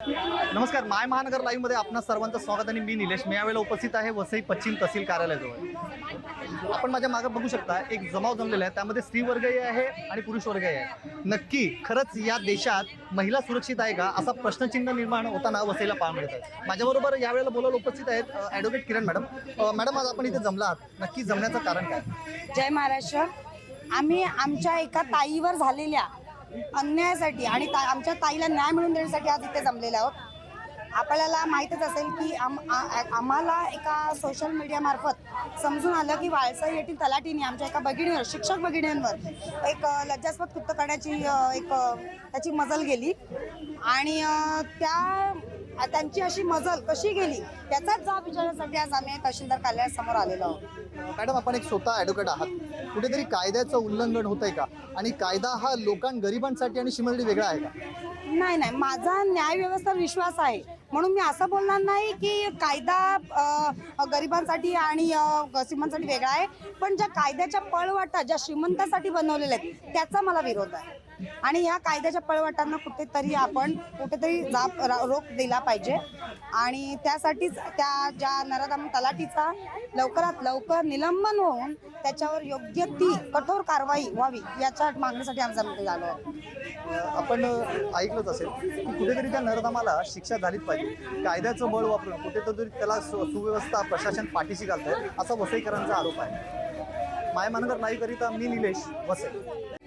नमस्कार माय महानगर लाईव्हमध्ये आपणा सर्वांचं स्वागत आणि मी निलेश. मी यावेळेला उपस्थित आहे वसई पश्चिम तहसील कार्यालयाजवळ. आपण माझ्या मागे बघू शकता एक जमाव जमलेला आहे. त्यामध्ये स्त्री वर्गही आहे आणि पुरुष वर्गही आहे. नक्की खरंच या देशात महिला सुरक्षित आहे का? असा प्रश्नचिन्ह निर्माण होताना वसईला पाहायला मिळत आहे. माझ्याबरोबर यावेळेला बोलायला उपस्थित आहेत ॲडव्होकेट किरण मॅडम मॅडम आज आपण इथे जमला आहात. नक्की जमण्याचं कारण काय? जय महाराष्ट्र. आम्ही आमच्या एका ताईवर झालेल्या अन्यायासाठी आणि ता आमच्या ताईला न्याय मिळवून देण्यासाठी आज इथे जमलेले आहोत. आपल्याला माहीतच असेल की आम आम्हाला एका सोशल मीडियामार्फत समजून आलं की वाळसाई येथील तलाटीने आमच्या एका भगिनीवर शिक्षक भगिनींवर एक लज्जास्पद कृत्य करण्याची एक त्याची मजल गेली. आणि त्या त्यांची अशी मजल कशी गेली त्याचाच जाब विचारण्यासाठी आज आम्ही तहसीलदार कार्यालयासमोर आलेलो आहोत. मॅडम आपण एक स्वतः ॲडव्होकेट आहात. कुठेतरी कायद्याचं उल्लंघन होत आहे का? आणि कायदा हा लोकां गरिबांसाठी आणि श्रीमंती वेगळा आहे का? नाही नाही. माझा न्याय व्यवस्थेवर विश्वास आहे. म्हणून मी असं बोलणार नाही की कायदा गरिबांसाठी आणि अ, श्रीमंतांसाठी वेगळा आहे पण ज्या कायद्याच्या पळवाटा ज्या श्रीमंतासाठी बनवलेल्या आहेत त्याचा मला विरोध आहे. आणि ह्या कायद्याच्या पळवाटांना कुठेतरी आपण कुठेतरी जाप रोख दिला पाहिजे. आणि त्यासाठीच त्या ज्या नराधाम तलाठीचा लवकरात लवकर निलंबन होऊन त्याच्यावर योग्य ती कठोर कारवाई व्हावी याच्या मागणीसाठी आमचा मित्र झालो आपण ऐकलंच असेल की कुठेतरी त्या नरदमाला शिक्षा झालीच पाहिजे. कायद्याचं बळ वापरून कुठेतरी त्याला सु- सुव्यवस्था प्रशासन पाठीशी घालतंय असा वसईकरांचा आरोप आहे. माय महानगर नाईकरिता मी निलेश वसई.